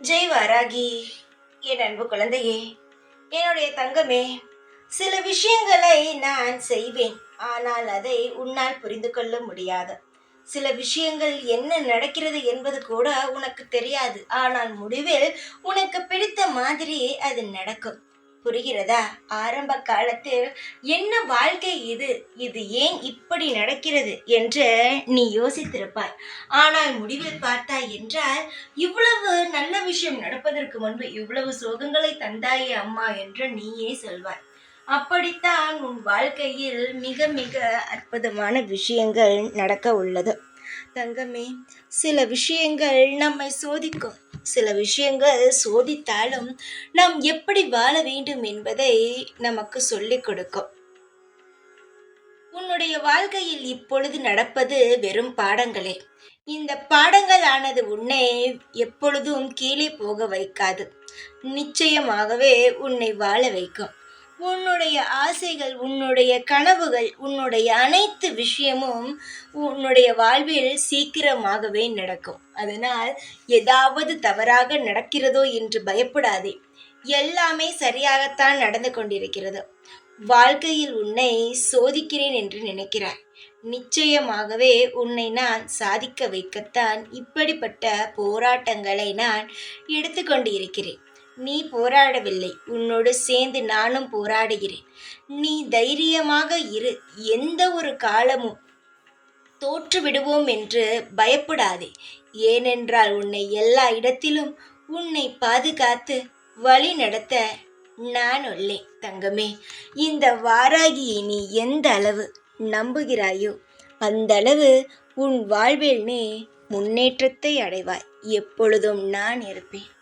ஜெய் வாராகி. என் அன்பு குழந்தையே என்னுடைய தங்கமே சில விஷயங்களை நான் செய்வேன். ஆனால் அதை உன்னால் புரிந்து கொள்ள முடியாது. சில விஷயங்கள் என்ன நடக்கிறது என்பது கூட உனக்கு தெரியாது. ஆனால் முடிவில் உனக்கு பிடித்த மாதிரி அது நடக்கும். புரிகிறதா? ஆரம்ப காலத்தில் என்ன வாழ்க்கை இது? இது ஏன் இப்படி நடக்கிறது என்று நீ யோசித்திருப்பாய். ஆனால் முடிவில் பார்த்தாய் என்றால் இவ்வளவு நல்ல விஷயம் நடப்பதற்கு முன்பு இவ்வளவு சோகங்களை தந்தாயே அம்மா என்று நீயே சொல்வாய். அப்படித்தான் உன் வாழ்க்கையில் மிக மிக அற்புதமான விஷயங்கள் நடக்க உள்ளது. தங்கமே சில விஷயங்கள் நம்மை சோதிக்கும். சில விஷயங்கள் சோதித்தாலும் நாம் எப்படி வாழ வேண்டும் என்பதை நமக்கு சொல்லிக் கொடுக்கும். உன்னுடைய வாழ்க்கையில் இப்பொழுது நடப்பது வெறும் பாடங்களே. இந்த பாடங்கள் ஆனது உன்னை எப்பொழுதும் கீழே போக வைக்காது. நிச்சயமாகவே உன்னை வாழ வைக்கும். உன்னுடைய ஆசைகள் உன்னுடைய கனவுகள் உன்னுடைய அனைத்து விஷயமும் உன்னுடைய வாழ்வில் சீக்கிரமாகவே நடக்கும். அதனால் ஏதாவது தவறாக நடக்கிறதோ என்று பயப்படாதே. எல்லாமே சரியாகத்தான் நடந்து கொண்டிருக்கிறது. வாழ்க்கையில் உன்னை சோதிக்கிறேன் என்று நினைக்கிறாய். நிச்சயமாகவே உன்னை நான் சாதிக்க வைக்கத்தான் இப்படிப்பட்ட போராட்டங்களை நான் எடுத்துக்கொண்டு இருக்கிறேன் நீ போராடவில்லை. உன்னோடு சேர்ந்து நானும் போராடுகிறேன். நீ தைரியமாக இரு. எந்த ஒரு காலமும் தோற்று விடுவோம் என்று பயப்படாதே. ஏனென்றால் உன்னை எல்லா இடத்திலும் உன்னை பாதுகாத்து வழி நடத்த நான் உள்ளேன். தங்கமே இந்த வாராகியை நீ எந்த அளவு நம்புகிறாயோ அந்த அளவு உன் வாழ்வில் நீ முன்னேற்றத்தை அடைவாய். எப்பொழுதும் நான் இருப்பேன்.